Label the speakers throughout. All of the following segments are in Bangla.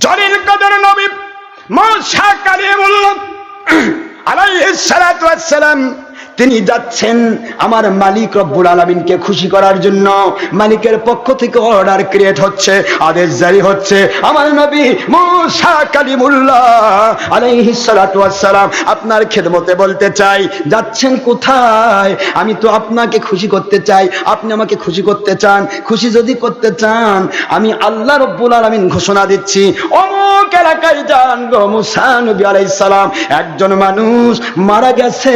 Speaker 1: জলিল কদর নবী মৌসা কালিমুল্লাহ আলাইহিস সালাতু ওয়াস সালাম তিনি যাচ্ছেন আমার মালিক রব্বুল আলমিনকে খুশি করার জন্য। মালিকের পক্ষ থেকে অর্ডার ক্রিয়েট হচ্ছে, আদেশ জারি হচ্ছে। আমার নবী মুসা কালিমুল্লাহ ওয়াস সালাম আপনার খেদমতে বলতে চাই, যাচ্ছেন কোথায়? আমি তো আপনাকে খুশি করতে চাই, আপনি আমাকে খুশি করতে চান। খুশি যদি করতে চান, আমি আল্লাহ রব্বুল আলমিন ঘোষণা দিচ্ছি, অমুক এলাকায় যান গো মুসা নবী আলাইহিস সালাম। একজন মানুষ মারা গেছে,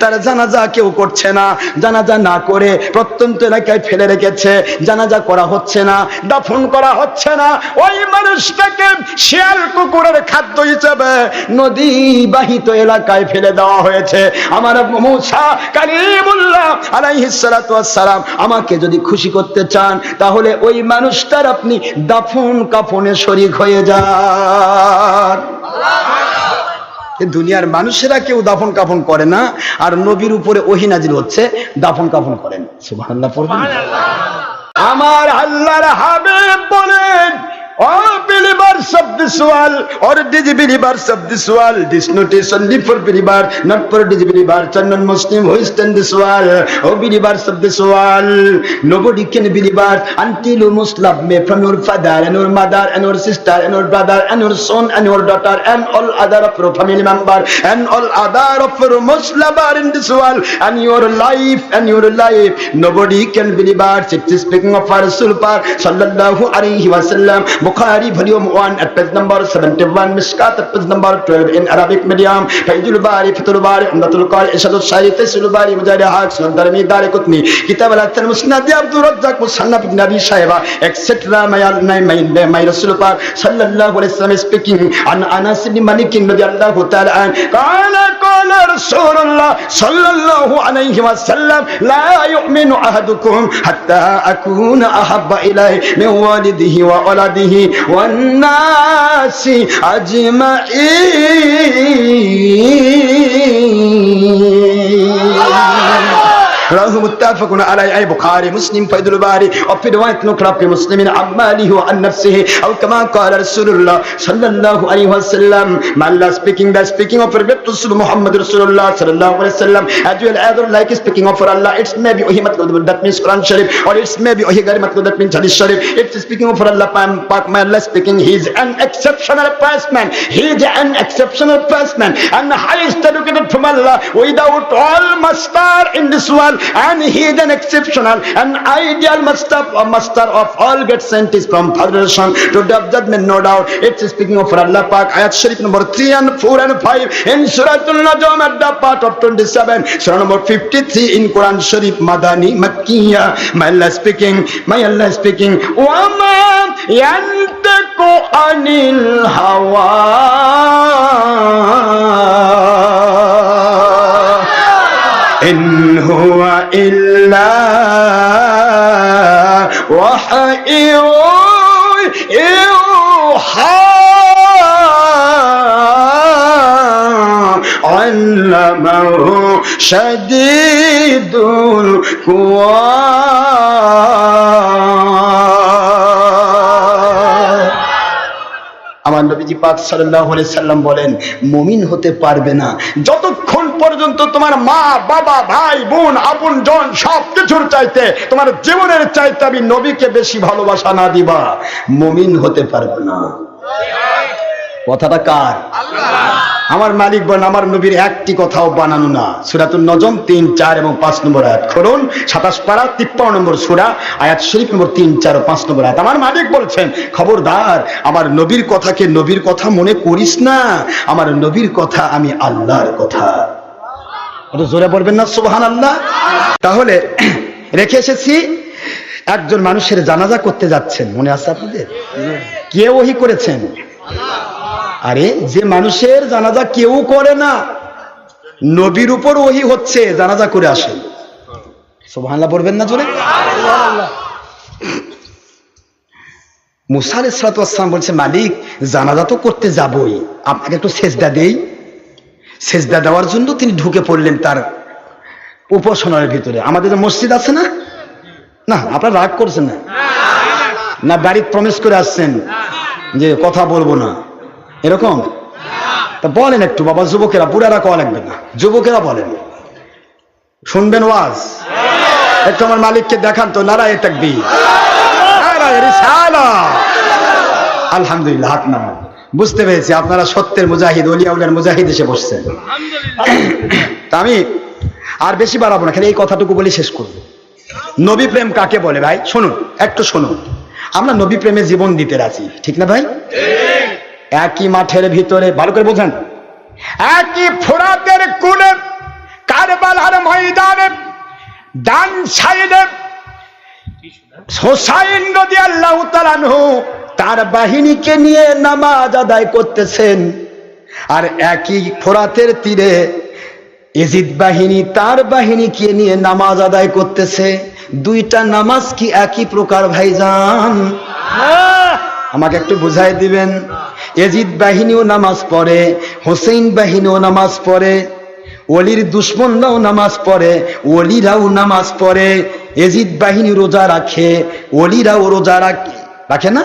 Speaker 1: তার জানাজা কেউ করছে না। জানাজা না করে প্রত্যন্ত এলাকায় ফেলে রেখেছে। জানাজা করা হচ্ছে না, দাফন করা হচ্ছে না। ওই মানুষটাকে শিয়াল কুকুরের খাদ্য হিসেবে নদী বাহিত এলাকায় ফেলে দেওয়া হয়েছে। আমার মুসা কালিমুল্লাহ আলাইহিস সালাতু সালাম আমাকে যদি খুশি করতে চান, তাহলে ওই মানুষটার আপনি দাফন কাফনে শরিক হয়ে যান। দুনিয়ার মানুষেরা কেউ দাফন কাফন করে না আর নবীর উপরে ওহিনাজির হচ্ছে দাফন কাফন করেন। সুবাহ আমার আল্লাহর হাবিব বলেন All believers of this world or disbelievers of this world, this notice only for believer, not for disbeliever, and non-Muslim who is in this world, oh believers of this world, nobody can believe until you must love me from your father and your mother and your sister and your brother and your son and your daughter and all other of your family member and all other of your Muslim in this world and your life and your life. Nobody can us. It is speaking of our sallallahu alayhi wa sallam. Bukhari, volume 1, at page number 71, Mishkat, at page number 12, in Arabic medium, Faizul Bari, Fatul Bari, Umdatul Qari, Ishadul Shari, Faizul Bari, Mujari Haq, Sundarmi, Dari Kutni, Kitab al-Athar, Musnadi, Abdul Razak, Musannaf, Ibn Abi Shaiba, etc. My, my, my, my Rasul Pak, Sallallahu Alaihi Wasallam speaking, An Anas ibn Malik, Nabi Allah, Ta'ala, An, Kana, Kana, Rasulullah, Sallallahu Alaihi Wasallam, La yu'minu ahadukum, Hatta akuna ahabba ilai, Min walidihi wa oladihi, والناس أجمعين রাহু মুত্তাফাকুন আলাই আই বুখারী মুসলিম ফাইদুল বারী ওয়া ফি রিওয়ায়াত নুকরা ফি মুসলিমিন আমালিহি ওয়া আন নাফসিহি আও কামা ক্বালা রাসূলুল্লাহ সাল্লাল্লাহু আলাইহি ওয়াসাল্লাম মান লা speaking the speaking of prophet রাসূল মুহাম্মদ রাসূলুল্লাহ সাল্লাল্লাহু আলাইহি ওয়াসাল্লাম as well as like speaking of Allah it's maybe ohi matlab that means Quran Sharif or it's maybe ohi gari matlab that means Hadith Sharif it's speaking of Allah pak my Allah speaking he is an exceptional person he is an exceptional person and highest educated from Allah without all master in this world exceptional and he is an exceptional and ideal master, of, master of all great scientists from federation to dev judgment no doubt it's speaking of Allah Pak ayat sharif number 3 and 4 and 5 in suratul najm at the part of 27 surah number 53 in Quran sharif madani makkiya my Allah speaking my Allah speaking wa ma anil hawa إن هو إلا وحي يوحى علمه شديد القوى আমার নবীজি পাক সাল্লাল্লাহু আলাইহি সাল্লাম বলেন মুমিন হতে পারবে না যতক্ষণ পর্যন্ত তোমার মা বাবা ভাই বোন আপন জন সব কিছুর চাইতে তোমার জীবনের চাইতে আমি নবীকে বেশি ভালোবাসা না দিবা। মুমিন হতে পারবে না। কথাটা কার? আমার মালিক বলেন আমার নবীর একটি কথাও বানানো না। সুরাতুল নজম তিন চার এবং পাঁচ নম্বর আয়াত। করুন সাতাশ পাড়া তিপ্পান্ন নম্বর সুরা আয়াত শরীফ নম্বর তিন চার ও পাঁচ নম্বর আয়াত। আমার মালিক বলছেন খবরদার আমার নবীর কথাকে নবীর কথা মনে করিস না। আমার নবীর কথা আমি আল্লাহর কথা। জোরে বলবেন না সুবহান আল্লাহ তাহলে রেখে এসেছি, একজন মানুষের জানাজা করতে যাচ্ছেন, মনে আছে আপনাদের? কে ওহি করেছেন? আরে, যে মানুষের জানাজা কেউ করে না, নবীর উপর ওহি হচ্ছে, জানাজা করে আসেন সোভানলা পড়বেন না জোরে? মুসার ইসলাতাম বলছে, মালিক, জানাজা তো করতে যাবই, আপনাকে একটু সেজদা দেই। সেজদা দেওয়ার জন্য তিনি ঢুকে পড়লেন তার উপাসনার ভিতরে। আমাদের মসজিদ আছে না? না, আপনারা রাগ করছেন না? না বাড়ি প্রমিস করে আসছেন যে কথা বলব না। এরকম? তা বলেন একটু, বাবা, যুবকেরা, বুড়ারা কওয়া লাগবে না। যুবকেরা বলেন। শুনবেন ওয়াজ? একটু আমার মালিককে দেখান তো, নারায় নারায়ে আলহামদুলিল্লাহ, হাত নামান বুঝতে পেরেছি, আপনারা সত্যের মুজাহিদ অলিয়াউলের মুজাহিদ এসে বসছেন। তা আমি আর বেশি বাড়াবো না, খালি এই কথাটুকু বলে শেষ করব। নবী প্রেম কাকে বলে ভাই? শুনুন, একটু শুনুন। আমরা নবী প্রেমে জীবন দিতে রাজি, ঠিক না ভাই? একই মাঠের ভিতরে, ভালো করে বোঝেন একই ফোরাতের কুলে কারবালার ময়দানে ডান সাইডে হোসাইন নদী আল্লাহ তালানহু তার বাহিনীকে নিয়ে নামাজ আদায় করতেছেন। আর একই ফোরাতের তীরে এজিদ বাহিনী তার বাহিনীকে নিয়ে নামাজ আদায় করতেছে। দুইটা নামাজ কি একই প্রকার, ভাইজান? আমাকে একটু বুঝাই দিবেন। এজিদ বাহিনীও নামাজ পড়ে হোসেন বাহিনীও নামাজ পড়ে অলির দুশ্মনরাও নামাজ পড়ে অলিরাও নামাজ পড়ে। এজিদ বাহিনী রোজা রাখে অলিরাও রোজা রাখে। রাখে না?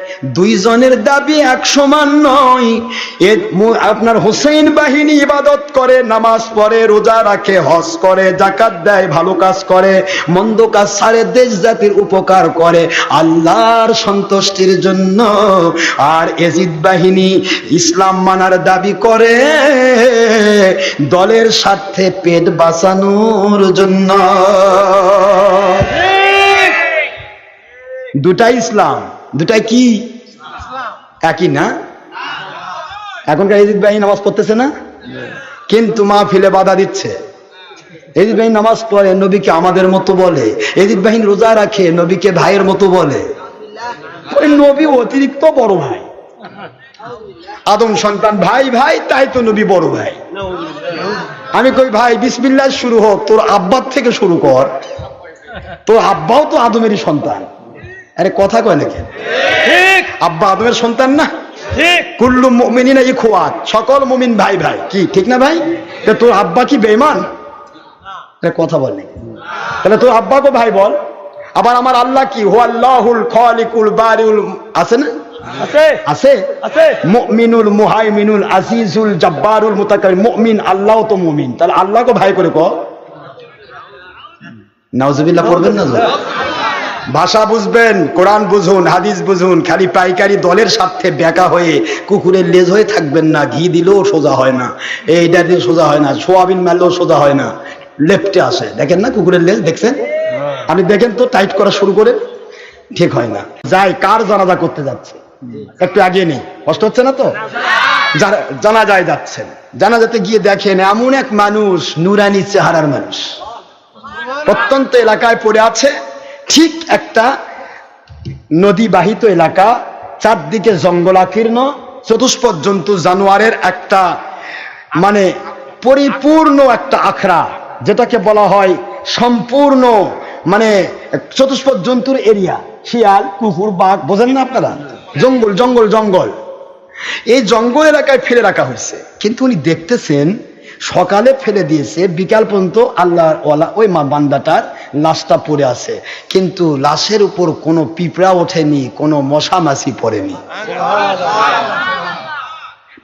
Speaker 1: দুইজনের দাবি এক সমান নয়। এ আপনার হোসেন বাহিনী ইবাদত করে নামাজ পড়ে রোজা রাখে হজ করে জাকাত দেয় ভালো কাজ করে মন্দ কাজ ছাড়ে দেশ জাতির উপকার করে আল্লাহর সন্তুষ্টির জন্য। আর এজিদ বাহিনী ইসলাম মানার দাবি করে দলের স্বার্থে পেট বাঁচানোর জন্য। দুটাই ইসলাম দুটাই কি? একই না? এখনকার এজিদ বাহিনী নামাজ পড়তেছে না? কিন্তু মা ফিলে বাধা দিচ্ছে। এজিদ বাহিনী নামাজ পড়ে, নবীকে আমাদের মতো বলে। এজিদ বাহিনী রোজা রাখে, নবীকে ভাইয়ের মতো বলে। নবী অতিরিক্ত বড় ভাই। আদম সন্তান, ভাই ভাই, তাই তো নবী বড় ভাই। আমি কই, ভাই, বিসমিল্লাহ, শুরু হোক। তোর আব্বার থেকে শুরু কর। তোর আব্বাও তো আদমেরই সন্তান। আরে কথা কয় নাকি?
Speaker 2: ঠিক।
Speaker 1: আব্বা আদমের সন্তান না?
Speaker 2: ঠিক।
Speaker 1: কুল্লু মুমিনিনা ইখওয়াত সকল মুমিন ভাই ভাই। কি ঠিক না ভাই? তা তোর আব্বা কি বেঈমান? এটা কথা বল নাকি। তাহলে তোর আব্বাকে ভাই বল। আবার আমার আল্লাহ কি? হু আল্লাহুল খালিকুল বারিউল আছে না?
Speaker 2: আছে।
Speaker 1: আছে?
Speaker 2: আছে।
Speaker 1: মুমিনুল মুহাইমিনুল আজিজুল জব্বারুল মুতাকাব্বির। মুমিন আল্লাহ তো মুমিন। তাহলে আল্লাহকে ভাই করে কো নাউজুবিল্লাহ পড়বেন না? ভাষা বুঝবেন কোরআন বুঝুন হাদিস বুঝুন খালি পাইকারি দলের স্বার্থে বেকা হয়ে কুকুরের লেজ হয়ে থাকবেন না ঘি দিলেও সোজা হয় না এইটা দিয়ে সোজা হয় না সোয়াবিন মারলেও সোজা হয় না লেফটে আসে। দেখেন না কুকুরের লেজ দেখছেন? আপনি দেখেন তো টাইট করা শুরু করে ঠিক হয় না। যাই কার জানাজা করতে যাচ্ছে? একটু আগিয়ে নেই কষ্ট হচ্ছে না তো? জানা যায় যাচ্ছেন জানা যাতে গিয়ে দেখেন এমন এক মানুষ নুরানি চেহারার মানুষ। প্রত্যন্ত এলাকায় পড়ে আছে ঠিক একটা নদী বাহিত এলাকা, চারদিকে জঙ্গলাকীর্ণ, চতুষ্পদ জন্তু জানোয়ারের একটা মানে পরিপূর্ণ একটা আখড়া, যেটাকে বলা হয় সম্পূর্ণ মানে চতুষ্পদ জন্তুর এরিয়া। শিয়াল, কুকুর, বাঘ, বোঝেন না আপনারা? জঙ্গল জঙ্গল জঙ্গল। এই জঙ্গল এলাকায় ফেলে রাখা হয়েছে। কিন্তু উনি দেখতেছেন সকালে ফেলে দিয়েছে, বিকাল পর্যন্ত আল্লাহর ওয়ালা ওই মা বান্দাটার লাশটা পড়ে আছে। কিন্তু লাশের উপর কোনো পিঁপড়া ওঠেনি, কোনো মশা মাছি পড়েনি।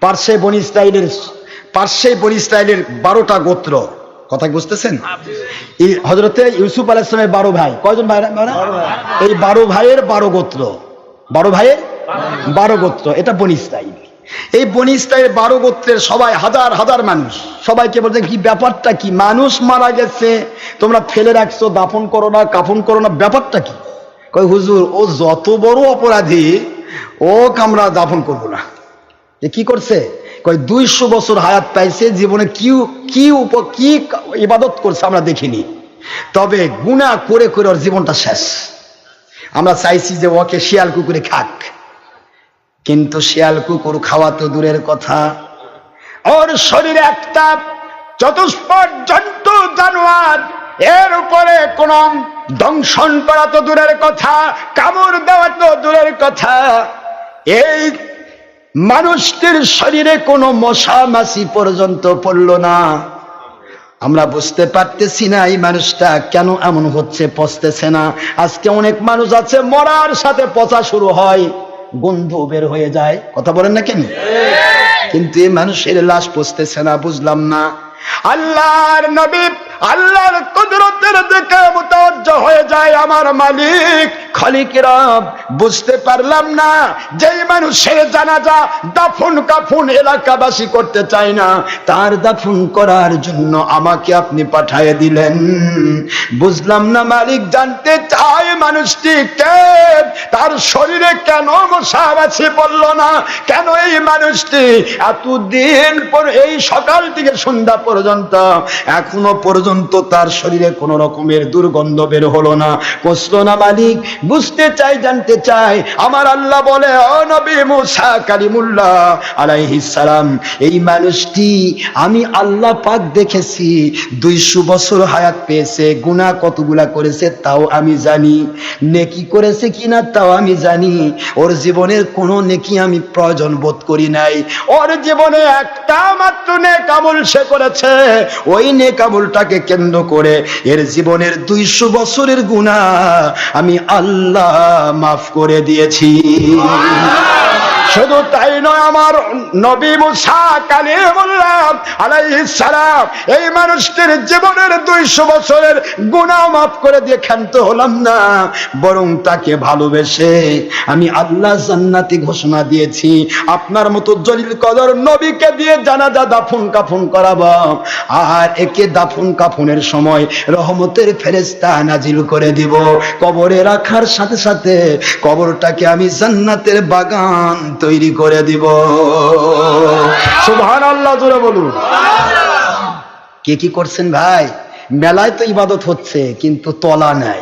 Speaker 1: পার্শ্বে বনি ইসরায়েলের পার্শ্বে বনি ইসরায়েলের বারোটা গোত্র। কথা বুঝতেছেন? হজরতে ইউসুফ আলাহ ইসলামের বারো ভাই। কয়জন ভাই ভাই? এই বারো ভাইয়ের বারো গোত্র। বারো ভাইয়ের বারো গোত্র। এটা বনি ইসরায়েল এই বনি বারো গোত্রের সবাই হাজার হাজার মানুষ। সবাইকে বলছে, কি ব্যাপারটা কি? মানুষ মারা গেছে, তোমরা ফেলে রাখছো, দাফন করো না, কাফন করো না, ব্যাপারটা কি? কয়, হুজুর, ও যত বড় অপরাধী ও আমরা দাফন করব না। এ কি করছে? কয়, দুইশো বছর হায়াত পাইছে, জীবনে কি কি উপ, কি ইবাদত করছে আমরা দেখিনি। তবে গুণা করে করে ওর জীবনটা শেষ। আমরা চাইছি যে ওকে শিয়াল কুকুরে খাক। কিন্তু শিয়াল কুকুর খাওয়া তো দূরের কথা। ওর শরীরে একটা চতুষ্পদ জন্তু জানোয়ার, এর উপরে কোন দংশন করা তো দূরের কথা, কামড় দেওয়া তো দূরের কথা। এই মানুষটির শরীরে কোনো মশা মাসি পর্যন্ত পড়ল না। আমরা বুঝতে পারতেছি না এই মানুষটা কেন এমন হচ্ছে, পচতেছে না। আজকে অনেক মানুষ আছে, মরার সাথে পচা শুরু হয়। গন্ধ বের হয়ে যায়। কথা বলেন না কেন? কিন্তু এই মানুষের লাশ পচতেছে না বুঝলাম না। আল্লাহর নবী আল্লাহর কুদরতের দিকে মুতাওয়াজ্জ হয়ে যায় আমার মালিক। খালিক রব বুঝতে পারলাম না, যেই মানুষের জানাজা দাফন কাফন এলাকাবাসী করতে চায় না, তার দাফন করার জন্য আমাকে আপনি পাঠিয়ে দিলেন। বুঝলাম না মালিক, জানতে চায় মানুষটি কে? তার শরীরে কেন মশাবাছি বলল না? কেন এই মানুষটি? এতদিন পর, এই সকাল থেকে সন্ধ্যা পর্যন্ত, এখনও পর্যন্ত তার শরীরে কোন রকমের দুর্গন্ধ বের হলো না। কষ্ট না, মালিক, বুঝতে চাই, জানতে চাই, আমার আল্লাহ বলে সালাম, এই মানুষটি আমি আল্লাহ পাক দেখেছি, দুইশো বছর হায়াত পেয়েছে, গুনাহ কতগুলা করেছে তাও আমি জানি, নেকি করেছে কিনা তাও আমি জানি, ওর জীবনের কোনো নেকি আমি প্রয়োজন বোধ করি নাই, ওর জীবনে একটা মাত্র নেকামল সে করেছে, ওই নেকামলটাকে কেন্দ্র করে এর জীবনের দুইশো বছরের গুণা আমি আল্লাহ মাফ করে দিয়েছি। শুধু তাই নয়, আমার নবী মুসা কালিমুল্লাহ আলাইহিস সালাম, এই মানুষটির জীবনের দুইশো বছরের গুনাহ মাফ করে দিয়ে ক্ষান্ত হলাম না, বরং তাকে ভালোবেসে আমি আল্লাহ জান্নাতি ঘোষণা দিয়েছি। আপনার মতো জলিল কদর নবীকে দিয়ে জানাজা দাফন কাফন করাবো। আর একে দাফন কাফনের সময় রহমতের ফেরেস্তা নাজিল করে দিব। কবরে রাখার সাথে সাথে কবরটাকে আমি জান্নাতের বাগান তৈরি করে দিব। সুবহান আল্লাহ জোরে বলুন। কে কি করছেন ভাই? মেলায় তো ইবাদত হচ্ছে কিন্তু তলা নাই।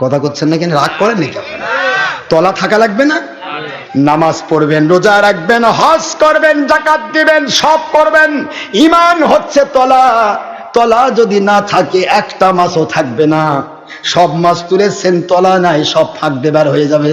Speaker 1: কথা করছেন না কেন? রাগ করেন নাকি আপনারা? তলা থাকা লাগবে না? নামাজ পড়বেন রোজা রাখবেন হজ করবেন জাকাত দিবেন সব করবেন। ইমান হচ্ছে তলা। তলা যদি না থাকে একটা মাছও থাকবে না। সব মাছ তুলেছেন তলা নাই সব ফাঁক দেবার হয়ে যাবে।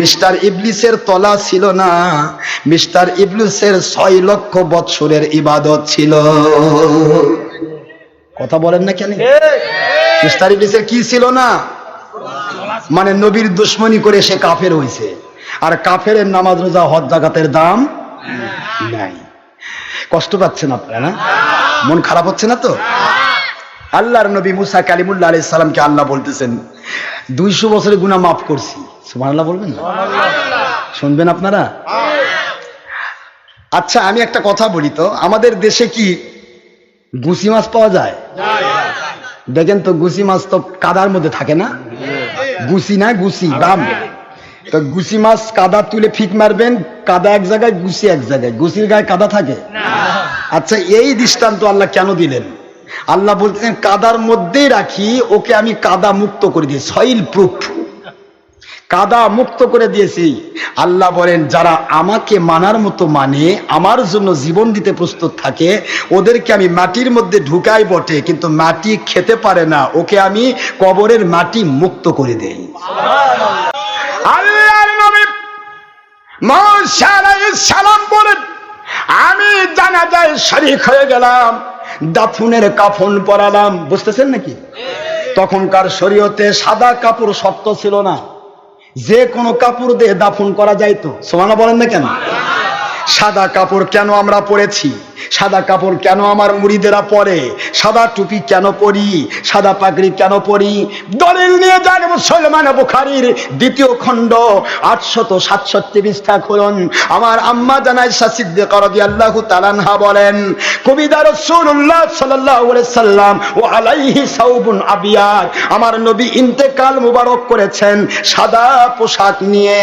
Speaker 1: মিস্টার ইবলিসের তলা ছিল না, মিস্টার ইবলিসের ছয় লক্ষ বৎসরের ইবাদত ছিল। কথা বলেন না কেন? মিস্টার ইবলিসের কি ছিল না? মানে নবীর দুশ্মনী করে সে কাফের হয়েছে। আর কাফের নামাজ রোজা হজ জাগাতের দাম নাই। কষ্ট পাচ্ছেন আপনারা মন খারাপ হচ্ছে না তো? আল্লাহর নবী মুসা কালিমুল্লাহ আলাইহিস সালামকে আল্লাহ বলতেছেন দুইশো বছরের গুনাহ মাফ করছি। সুবহানাল্লাহ বলবেন শুনবেন আপনারা? আচ্ছা আমি একটা কথা বলি তো আমাদের দেশে কি গুসি মাছ পাওয়া যায়? দেখেন তো গুসি মাছ তো কাদার মধ্যে থাকে না? গুসি না গুসি দাম। তো গুসি মাছ কাদা তুলে ফিক মারবেন কাদা এক জায়গায় গুসি এক জায়গায়। গুসির গায়ে কাদা থাকে? আচ্ছা এই দৃষ্টান্ত আল্লাহ কেন দিলেন? আল্লাহ বলতেছেন, কাদার মধ্যেই রাখি, ওকে আমি কাদা মুক্ত করে দিই সইল প্রুফ কাদা মুক্ত করে দিয়েছি। আল্লাহ বলেন, যারা আমাকে মানার মতো মানে আমার জন্য জীবন দিতে প্রস্তুত থাকে, ওদেরকে আমি মাটির মধ্যে ঢুকাই বটে, কিন্তু মাটি খেতে পারে না, ওকে আমি কবরের মাটি মুক্ত করে দেই। সালাম বলেন, আমি জানাজায় শরীক হয়ে গেলাম। দাফনের কাফন পরালাম, বুঝতেছেন নাকি? তখনকার শরীয়তে সাদা কাপড় শক্ত ছিল না। যে কোনো কাপড় দিয়ে দাফন করা যাইতো। সোমানা বলেন না কেন? সাদা কাপড় কেন আমরা পরেছি? সাদা কাপড় কেন আমার মুড়িদেরা পরে? সাদা টুপি কেন পরি? সাদা পাগড়ি কেন পরি? দলিল নিয়ে যান মুসলমান বুখারির দ্বিতীয় খণ্ড, আটশত সাতষট্টি পৃষ্ঠা খুলুন। আমার আম্মা জানাই সাসিদ্দে করদি আল্লাহ তালানহা বলেন, কবিতা রসুল্লাহ সাল্লাহ সাল্লাম ও আলাইহি সাউবুন আবিয়ার আমার নবী ইন্তেকাল মুবারক করেছেন সাদা পোশাক নিয়ে।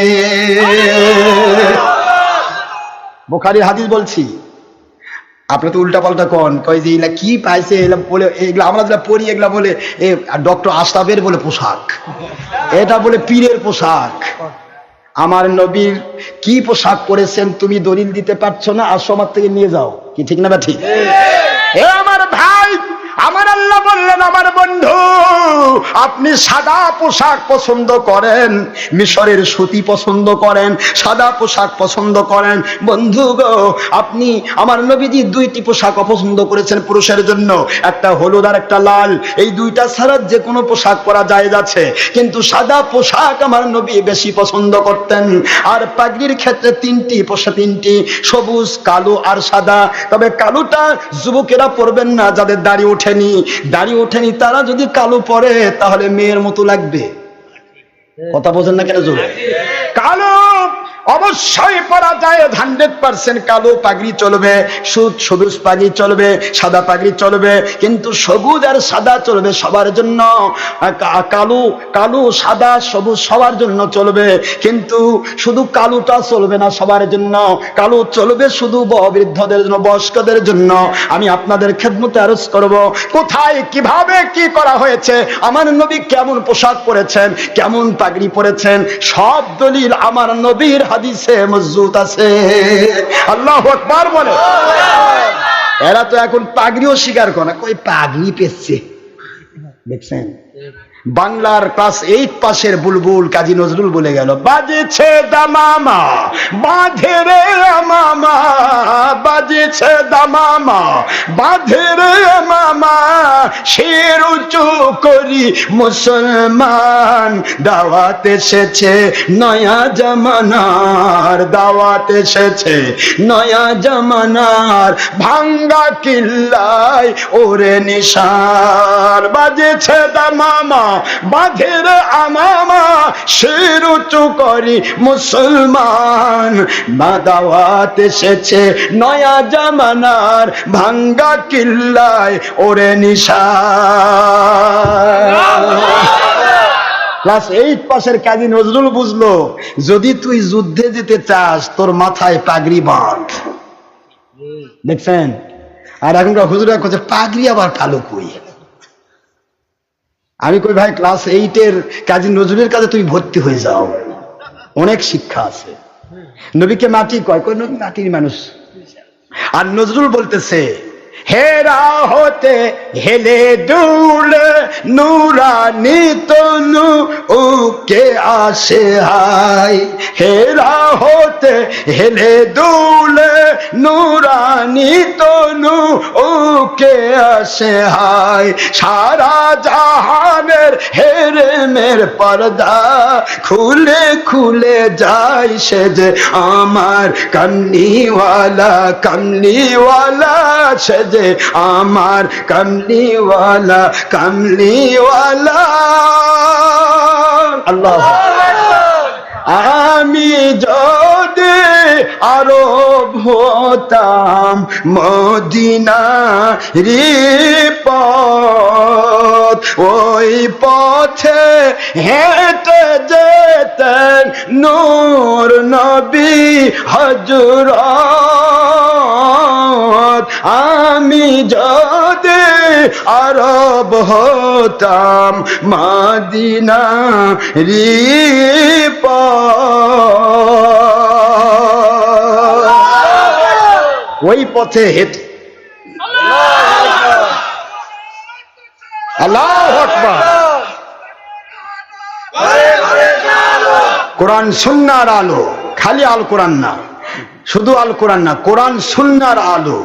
Speaker 1: বোখারির হাদিস বলছি। আপনি তো উল্টা পাল্টা কন, কয় যে এগুলা কি পাইছে, এগুলা বলে, এগুলা আমরা যেটা পড়ি, এগুলা বলে, এ ডক্টর আস্তাবের বলে পোশাক। এটা বলে পীরের পোশাক। আমার নবীর কি পোশাক পরেছেন তুমি দলিল দিতে পারছ না? আর সমাজ থেকে নিয়ে যাও। কি ঠিক না বা ঠিক? আমার আমার আল্লাহ বললেন, আমার বন্ধু, আপনি সাদা পোশাক পছন্দ করেন, মিশরের সুতি পছন্দ করেন, সাদা পোশাক পছন্দ করেন। বন্ধু আপনি আমার নবীজি দুইটি পোশাক অপছন্দ করেছেন পুরুষের জন্য। একটা হলুদ আর একটা লাল। এই দুইটা ছাড়া যে কোনো পোশাক পরা যায় যাচ্ছে কিন্তু সাদা পোশাক আমার নবী বেশি পছন্দ করতেন। আর পাগড়ির ক্ষেত্রে তিনটি, পোশাক তিনটি, সবুজ, কালো আর সাদা। তবে কালোটা যুবকেরা পরবেন না, যাদের দাড়ি ওঠেনি দাড়ি ওঠেনি তারা যদি কালো পরে তাহলে মেয়ের মতো লাগবে। কথা বোঝেন না কেন জোরে? কালো! অবশ্যই পরা যায় হান্ড্রেড পার্সেন্ট কালো পাগড়ি চলবে সবুজ পাগড়ি চলবে, সাদা পাগড়ি চলবে, কিন্তু সবুজ আর সাদা চলবে সবার জন্য কালো কালো, সাদা, সবুজ সবার জন্য চলবে, কিন্তু শুধু কালোটা চলবে না সবার জন্য, কালো চলবে শুধু বৃদ্ধদের জন্য, বয়স্কদের জন্য। আমি আপনাদের খেদমতে আরজ করব, কোথায়, কীভাবে, কি করা হয়েছে, আমার নবী কেমন পোশাক পরেছেন, কেমন পাগড়ি পরেছেন, সব দলিল আমার নবীর হাদিসে মজুত আছে। আল্লাহ আকবার বলে। এরা তো এখন পাগড়িও স্বীকার করে না। কই পাগড়ি পেচ্ছে দেখছেন? বাংলার ক্লাস এইট পাশের বুলবুল কাজী নজরুল বলে গেল, বাজেছে দামামা, বাঁধে রে মামা বাজেছে দামামা, বাঁধে রে মামা শের উঁচু করি মুসলমান, দাওয়াত এসেছে নয়া জামানার, দাওয়াত এসেছে নয়া জামানার, ভাঙ্গা কিল্লায় ওরে নিশান বাজেছে দামামা, বাঁধের আমামা, শের উঁচু করি মুসলমান, মা দাওয়াত এসেছে নয়া জামানার, ভাঙ্গা কিল্লায় ওরে নিশান ক্লাস এইট পাশের কাজী নজরুল বুঝলো, যদি তুই যুদ্ধে যেতে চাস, তোর মাথায় পাগড়ি বাঁধ। দেখছেন? আর এখনকার হুজুরা করছে পাগড়ি আবার কালো কই? আমি কই, ভাই ক্লাস এইটের কাজী নজরুলের কাছে তুমি ভর্তি হয়ে যাও। অনেক শিক্ষা আছে। নবীকে মাটি কয়? কই নবী মাটির মানুষ। আর নজরুল বলতেছে হেরা হতে হেলে দুলে, নুরানি তনু উকে আসে হাই। হেরা হতে হেলে দুলে, নুরানি তনু উকে আসে হাই। সারা জাহানের হেরেমের পর্দা খুলে খুলে যায় সে যে আমার কামনিওয়ালা কামলিওয়ালা সে যে আমার কামলিওয়ালা কামলিওয়ালা। আল্লাহ আমি যদি আরও হতাম মদিনা পথ, ওই পথে হেঁটে যেতেন নূর নবী হজর আমি যদি আরব হতাম মাদিনা রিপ ওই পথে আকবার। কোরআন সুন্নার আলো, খালি আল কোরআন না, শুধু আল কোরআন না, কোরআন সুন্নার আলো।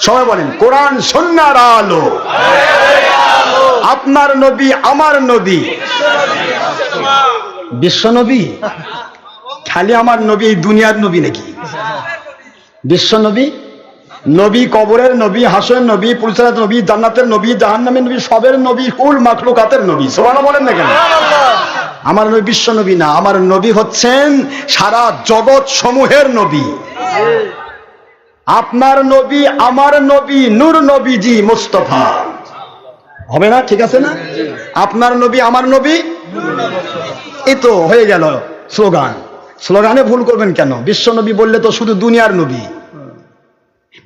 Speaker 1: সবাই বলেন, কোরআন সুন্নার আলো। আপনার নবী, আমার নবী। বিশ্ব নবী খালি আমার নবী, এই দুনিয়ার নবী নাকি? বিশ্ব নবী নবী কবরের নবী হাসের নবী পুলিশের নবী, জান্নাতের নবী, জাহান্নামের নবী, সবের নবী কুল মাখলুকাতের নবী। সোমানা বলেন না কেন? আমার নবী বিশ্ব নবী না, আমার নবী হচ্ছেন সারা জগৎ সমূহের নবী। আপনার নবী, আমার নবী, নূর নবীজি মুস্তফা। হবে না? ঠিক আছে না? আপনার নবী, আমার নবী? এই তো হয়ে গেল স্লোগান। স্লোগানে ভুল করবেন কেন? বিশ্ব নবী বললে তো শুধু দুনিয়ার নবী।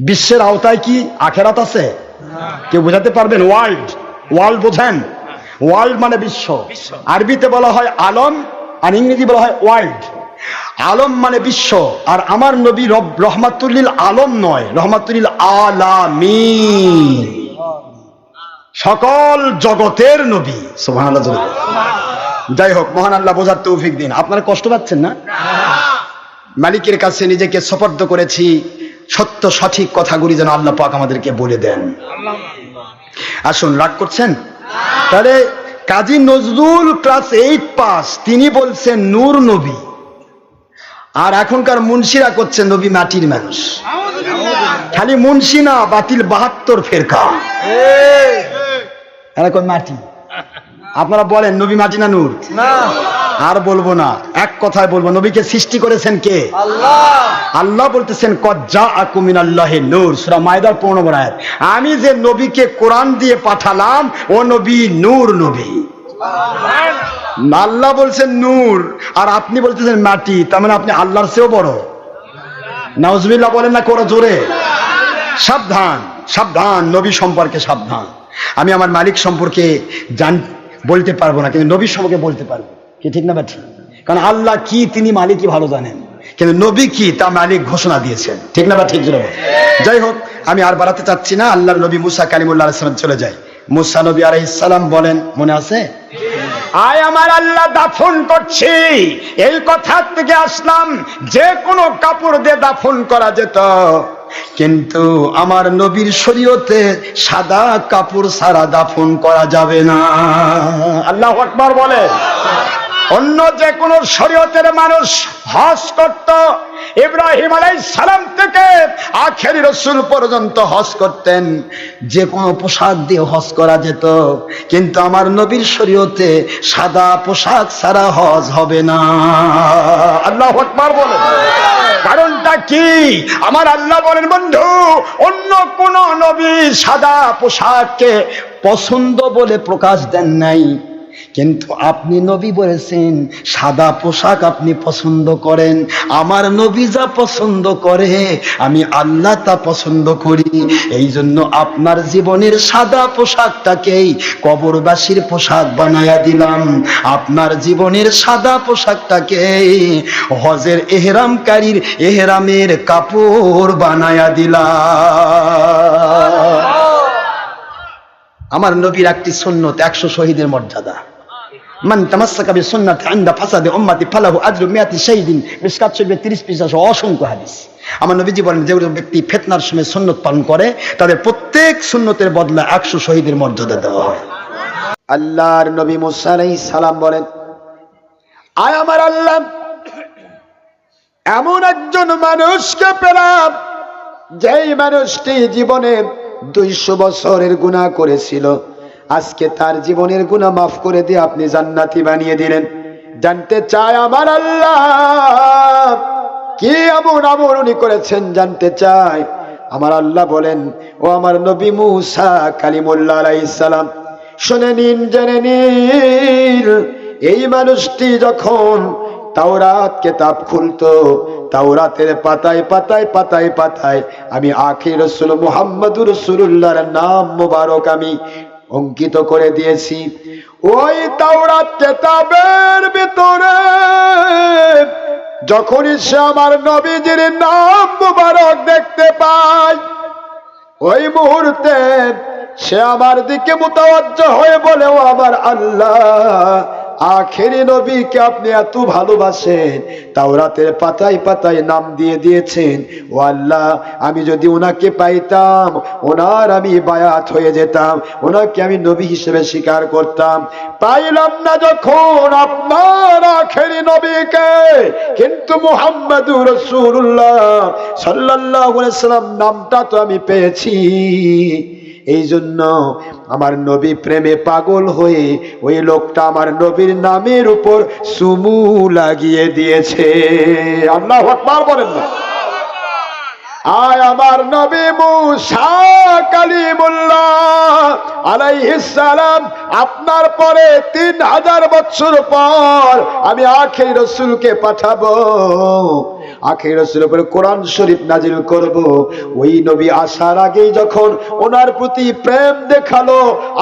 Speaker 1: বিশ্বের আওতায় কি আখেরাত আছে? কেউ বোঝাতে পারবেন? ওয়ার্ল্ড। ওয়ার্ল্ড বোঝেন। ওয়ার্ল্ড মানে বিশ্ব। আরবিতে বলা হয় আলম আর ইংরেজি বলা হয় ওয়ার্ল্ড। আলম মানে বিশ্ব। আর আমার নবী রহমাতুল্লিল আলম নয়, রহমাতুল্লিল আলামী সকল জগতের নবী। বলুন। যাই হোক মহান আল্লাহ বোঝার তৌফিক দিন। আপনারা কষ্ট পাচ্ছেন না? মালিকের কাছে নিজেকে সপর্দ করেছি। সত্য সঠিক কথাগুলি যেন আল্লাহ পাক আমাদেরকে বলে দেন। আসুন রাগ করছেন? তাহলে Kazi Nazrul class eight pass তিনি বলছেন নূর নবী। আর এখনকার মুন্সিরা করছেন নবী মাটির মানুষ। খালি মুন্সি না বাতিল বাহাত্তর ফেরকা। এরকম মাটি? আপনারা বলেন নবী মাটি না। নূর আর বলব না। এক কথায় বলব নবীকে সৃষ্টি করেছেন কে? আল্লাহ। বলতেছেন কজ্জা আকুমিন আল্লাহে নূর। সুরা মায়দার পনেরো আয়াত। আমি যে নবীকে কোরআন দিয়ে পাঠালাম ও নবী নূর নবী। আল্লাহ বলছেন নূর আর আপনি বলতেছেন মাটি তার মানে আপনি আল্লাহর চেয়েও বড়। নাউজবিল্লাহ বলেন না করে জোরে? সাবধান সাবধান নবী সম্পর্কে সাবধান। আমি আমার মালিক সম্পর্কে জান বলতে পারব না, কিন্তু নবী সম্পর্কে বলতে পারব। কি ঠিক না ব্যাঠি কারণ আল্লাহ কি, তিনি মালিকই ভালো জানেন। কিন্তু নবী কি, তা মালিক ঘোষণা দিয়েছেন। ঠিক না বা ঠিক যাই হোক, আমি আর বাড়াতে চাচ্ছি না, আল্লাহর নবী মুসা কালিমুল্লাহ আলাইসালাম চলে যায়। মুসা নবী আলাইসালাম বলেন, মনে আছে? আয় আমার আল্লাহ, দাফন করছি। এই কথা থেকে আসলাম, যে কোনো কাপড় দিয়ে দাফন করা যেত। কিন্তু আমার নবীর শরীয়তে সাদা কাপড় সারা দাফন করা যাবে না। আল্লাহ আকবার বলে। অন্য যে কোনো শরীয়তের মানুষ হজ করত, ইব্রাহিম আলাই সালাম থেকে আখেরি রসুল পর্যন্ত হজ করতেন। যে কোনো পোশাক দিয়ে হজ করা যেত, কিন্তু আমার নবীর শরীয়তে সাদা পোশাক ছাড়া হজ হবে না। আল্লাহ আকবার বলে। কারণটা কি? আমার আল্লাহ বলেন, বন্ধু, অন্য কোন নবী সাদা পোশাককে পছন্দ বলে প্রকাশ দেন নাই। কিন্তু আপনি নবী বলেছেন সাদা পোশাক আপনি পছন্দ করেন আমার নবী যা পছন্দ করে আমি আল্লাহ তা পছন্দ করি। এই জন্য আপনার জীবনের সাদা পোশাকটাকেই কবরবাসীর পোশাক বানায়া দিলাম। আপনার জীবনের সাদা পোশাকটাকে হজের এহরামকারীর এহরামের কাপড় বানায়া দিলাম। আমার নবীর একটি সুন্নত একশো শহীদের মর্যাদা। মান তামাসসাকা বিসুন্নাতি ইনদা ফাসাদি উম্মতি ফালাহু আজরু মিয়াতি শাহীদিন মিসকাত শরীফে 30 পৃষ্ঠা সহ অসংখ্য হাদিস আমার নবীজি বলেন যে ব্যক্তি ফিতনার সময় সুন্নত পালন করে তাদের প্রত্যেক সুন্নতের বদলা 100 শহীদের মর্যাদা দেওয়া হয় আল্লাহর নবী মুসা সালাম বলেন আয় আমার আল্লাহ এমন একজন মানুষকে পেলাম, যেই মানুষটি জীবনে দুইশো বছরের গুনাহ করেছিল। আজকে তার জীবনের গুনাহ মাফ করে দিয়ে আপনি জান্নাতি বানিয়ে দিলেন। জানতে চায় আমার আল্লাহ। কি এমন আমল উনি করেছেন জানতে চায়? আমার আল্লাহ বলেন, ও আমার নবী মুসা কালিমুল্লাহ আলাইহিস সালাম, শুনে নিন, জেনে নিন। এই মানুষটি যখন তাওরাত কেতাব খুলতো, তাওরাতের পাতায় পাতায় পাতায় পাতায়, আমি আখির রসুল মুহাম্মদুর রসুল্লাহর নাম মোবারক আমি অঙ্কিত করে দিয়েছি। ওই তাওরাত কেতাবের ভিতরে যখনই সে আমার নবীজির নাম মুবারক দেখতে পায়, ওই মুহূর্তে সে আমার দিকে মোতাবজ্জ হয়ে বলেও আমার আল্লাহ আখেরি নবীকে আপনি এত ভালোবাসেন, তাওরাতের পাতায় পাতায় নাম দিয়ে দিয়েছেন, ও আল্লাহ, আমি যদি ওনাকে পাইতাম, ওনার আমি বায়াত হয়ে যেতাম, ওনাকে আমি নবী হিসেবে স্বীকার করতাম। পাইলাম না যখন আপনার আখেরি নবীকে, কিন্তু মুহাম্মাদুর আলাইহি সাল্লাম নামটা তো আমি পেয়েছি। এই জন্য আমার নবী প্রেমে পাগল হয়ে ওই লোকটা আমার নবীর নামের উপর সুমু লাগিয়ে দিয়েছে। আল্লাহ বলেন না। আয় আমার নবী মুসা কালিমুল্লাহ আলাইহিস আপনার পরে তিন হাজার বছর পর আমি আখের রসুলকে পাঠাবো। উপরে কোরআন শরীফ নাজিল করব। ওই নবী আসার আগেই যখন ওনার প্রতি প্রেম দেখাল,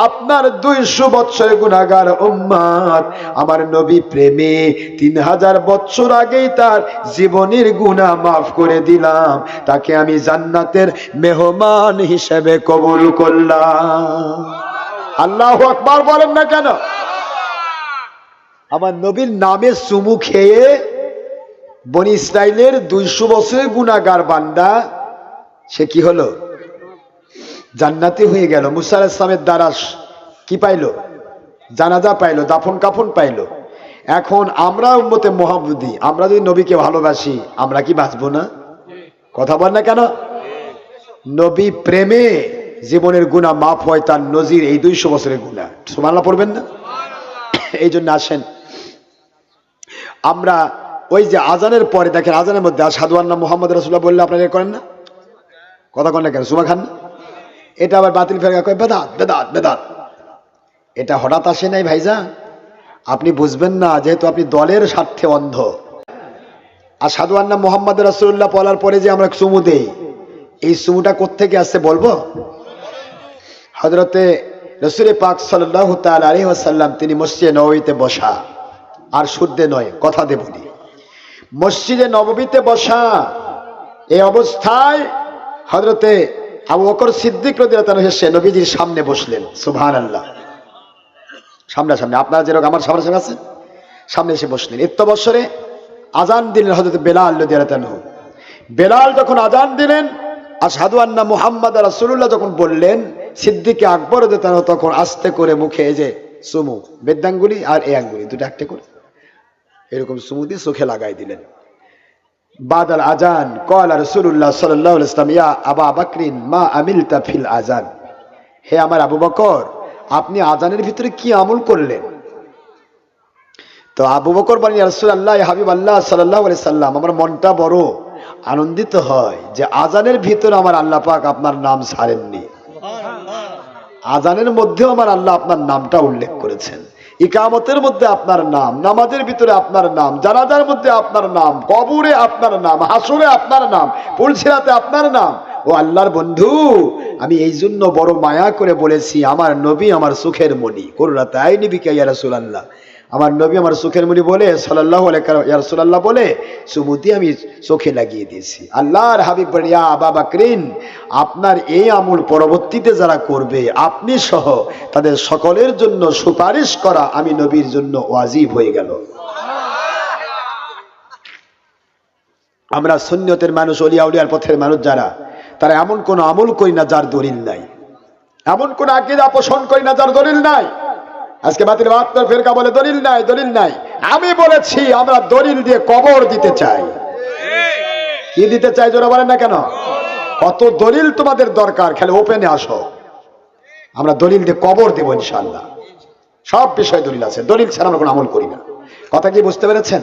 Speaker 1: আপনার দুইশো বৎসরের গুণাগার উম্মাদ, আমার নবী প্রেমে তিন হাজার বৎসর আগেই তার জীবনের গুণা মাফ করে দিলাম। তাকে আমি জান্নাতের মেহমান হিসেবে কবুল করলাম। আল্লাহ আকবার বলেন না কেন? আমার নবীর নামে চুমু খেয়ে বনি ইসরায়েলের দুইশো বছরের গুণাগার বান্দা, সে কি হলো? জান্নাতি হয়ে গেল। মুসা আলাহিস ইসলামের দ্বারা কি পাইলো? জানাজা পাইলো, দাফন কাফন পাইলো। এখন আমরা উম্মতে মোহাম্মদি, আমরা যদি নবীকে ভালোবাসি, আমরা কি বাঁচবো না? কথা বল না কেন? নবী প্রেমে জীবনের গুণা মাফ হয়, তার নজির এই দুইশো বছরের গুণা সুমাল্লা পড়বেন না? এই জন্য আসেন। আমরা ওই যে আজানের পরে দেখেন, আজানের মধ্যে সাধু আন্না মোহাম্মদ রসুল্লাহ বললে আপনারা করেন না? কথা কন না কেন? সুমা খান না। এটা আবার বাতিল ফেরা কয়, বেদাত বেদাত বেদাত। এটা হঠাৎ আসে নাই ভাইজা আপনি বুঝবেন না, যেহেতু আপনি দলের স্বার্থে অন্ধ। আর সাধু আন্না মোহাম্মদ রসুল্লাহ বলার পরে যে আমরা চুমু দেই, এই চুমুটা কোত্থেকে আসছে বলব? হজরতে রসুল পাক সাল্লাহ তাল আলী ওয়াসাল্লাম, তিনি মসজিদে নবীতে বসা। আর শুদ্ধে নয়, কথা বলি। মসজিদে নববীতে বসা, এই অবস্থায় হজরতে আবু বকর সিদ্দিক এসে নবীজির সামনে বসলেন। সুবহান আল্লাহ সামনাসামনি আপনারা যেরকম আমার সামনাসামনি আছেন? সামনে এসে বসলেন। ইত্য বছরে আজান দিলেন হজরত বেলাল রদিয়াতানু বেলাল যখন আজান দিলেন আর সাধু আন্না মুহাম্মদ রাসুল্লাহ যখন বললেন, সিদ্দিকে আকবর দেতানো তখন আস্তে করে মুখে এই যে সুমু বেদাঙ্গুলি আর এ আঙ্গুলি, দুটো একটা করে। এরকম সুমু দিয়ে চোখে লাগাই দিলেন। বাদাল আজান কল রসুল্লাহ সাল্লাহ ইসলাম ইয়া আবা বাকরিন মা আমিল তাফিল আজান। হে আমার আবু বকর আপনি আজানের ভিতরে কি আমল করলেন? তো আবু বকর বলেন রসুল্লাহ হাবিব আল্লাহ সাল্লাহ সাল্লাম আমার মনটা বড় আনন্দিত হয় যে আজানের ভিতরে আমার আল্লাহ পাক আপনার নাম ছাড়েননি। আজানের মধ্যেও আমার আল্লাহ আপনার নামটা উল্লেখ করেছেন। ইকামতের মধ্যে আপনার নাম, নামাজের ভিতরে আপনার নাম, জানাজার মধ্যে আপনার নাম, কবরে আপনার নাম, হাসুরে আপনার নাম পুলসিরাতে আপনার নাম। ও আল্লাহর বন্ধু, আমি এই জন্য বড় মায়া করে বলেছি, আমার নবী আমার সুখের মণি। করুণাতে আই বিকাইয়া ইয়া রাসূলুল্লাহ। আমার নবী আমার সুখের মুনি বলে সাল্লাহ ইয়ারসুল্লাহ বলে, সুমুতি আমি চোখে লাগিয়ে দিয়েছি। আল্লাহর হাবিব বলেন, ইয়া বাবা করিন আপনার এই আমল পরবর্তীতে যারা করবে, আপনি সহ তাদের সকলের জন্য সুপারিশ করা আমি নবীর জন্য ওয়াজিব হয়ে গেল। আমরা সুন্নতের মানুষ, অলিয়া উলিয়ার পথের মানুষ যারা, তারা এমন কোন আমল করি না যার দলিল নাই। এমন কোন আকিদা পোষণ করি না যার দলিল নাই। আজকে বাতিল বাহাত্তর ফেরকা বলে দলিল নাই দলিল নাই। আমি বলেছি, আমরা দলিল দিয়ে কবর দিতে চাই। কি দিতে চাই জোরা বলেন না কেন? কত দলিল তোমাদের দরকার, খেলে ওপেনে আসো। আমরা দলিল দিয়ে কবর দেবো ইনশাল্লাহ সব বিষয়ে দলিল আছে। দলিল ছাড়া আমরা কোনো আমল করি না। কথা কি বুঝতে পেরেছেন?